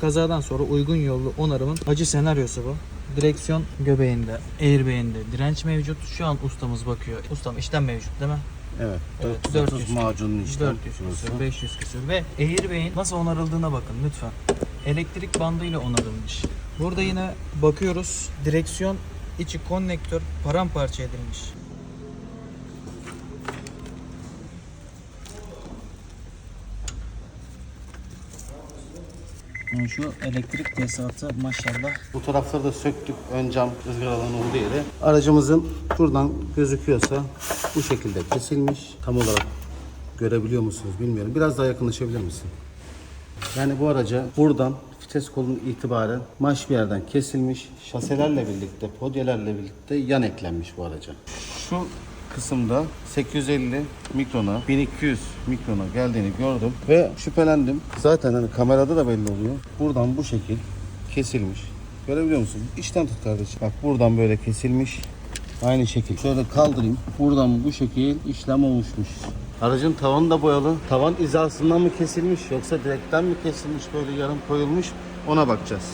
Kazadan sonra uygun yollu onarımın acı senaryosu bu. Direksiyon göbeğinde, airbag'inde direnç mevcut. Şu an ustamız bakıyor. Ustam işlem mevcut değil mi? Evet. Evet, 430 400 macunun işte. 400 küsür, 500 küsür ve airbag'in nasıl onarıldığına bakın lütfen. Elektrik bandıyla onarılmış. Burada yine bakıyoruz. Direksiyon içi konnektör paramparça edilmiş. Şu elektrik tesisatı maşallah Bu tarafları da söktük. Ön cam ızgaraların olduğu yere. Aracımızın şuradan gözüküyorsa bu şekilde kesilmiş. Tam olarak görebiliyor musunuz bilmiyorum. Biraz daha yakınlaşabilir misin? Yani bu araca buradan vites kolunun itibaren maş bir yerden kesilmiş. Şaselerle birlikte, podyelerle birlikte yan eklenmiş bu araca. Şu kısımda 850 mikrona, 1200 mikrona geldiğini gördüm ve şüphelendim. Zaten hani kamerada da belli oluyor. Buradan bu şekil kesilmiş. Görebiliyor musun? İçten tut kardeşim. Bak buradan böyle kesilmiş. Aynı şekil. Şöyle kaldırayım. Buradan bu şekil işlem olmuşmuş. Aracın tavanı da boyalı. Tavan hizasından mı kesilmiş yoksa direkten mi kesilmiş böyle yarım koyulmuş ona bakacağız.